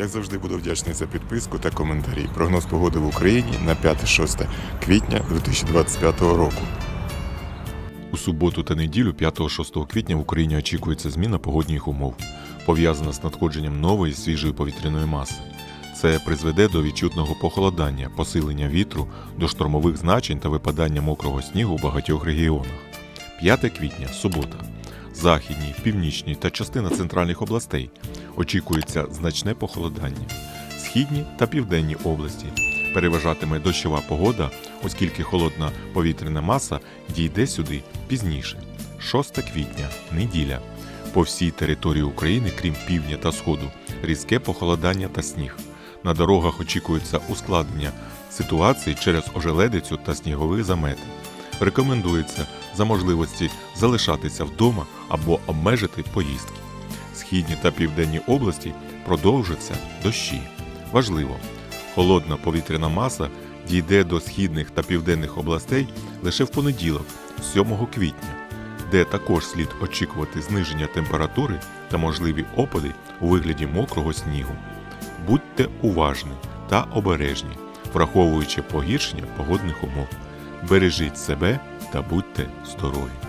Як завжди, буду вдячний за підписку та коментарі. Прогноз погоди в Україні на 5-6 квітня 2025 року. У суботу та неділю 5-6 квітня в Україні очікується зміна погодних умов, пов'язана з надходженням нової свіжої повітряної маси. Це призведе до відчутного похолодання, посилення вітру, до штормових значень та випадання мокрого снігу у багатьох регіонах. 5 квітня субота. Західній, північній та частина центральних областей очікується значне похолодання. Східні та південні області переважатиме дощова погода, оскільки холодна повітряна маса дійде сюди пізніше. 6 квітня неділя. По всій території України, крім півдня та сходу, різке похолодання та сніг. На дорогах очікується ускладнення ситуації через ожеледицю та сніговий замет. Рекомендується за можливості залишатися вдома або обмежити поїздки. Східні та південні області продовжаться дощі. Важливо, холодна повітряна маса дійде до східних та південних областей лише в понеділок, 7 квітня, де також слід очікувати зниження температури та можливі опади у вигляді мокрого снігу. Будьте уважні та обережні, враховуючи погіршення погодних умов. Бережіть себе та будьте здорові!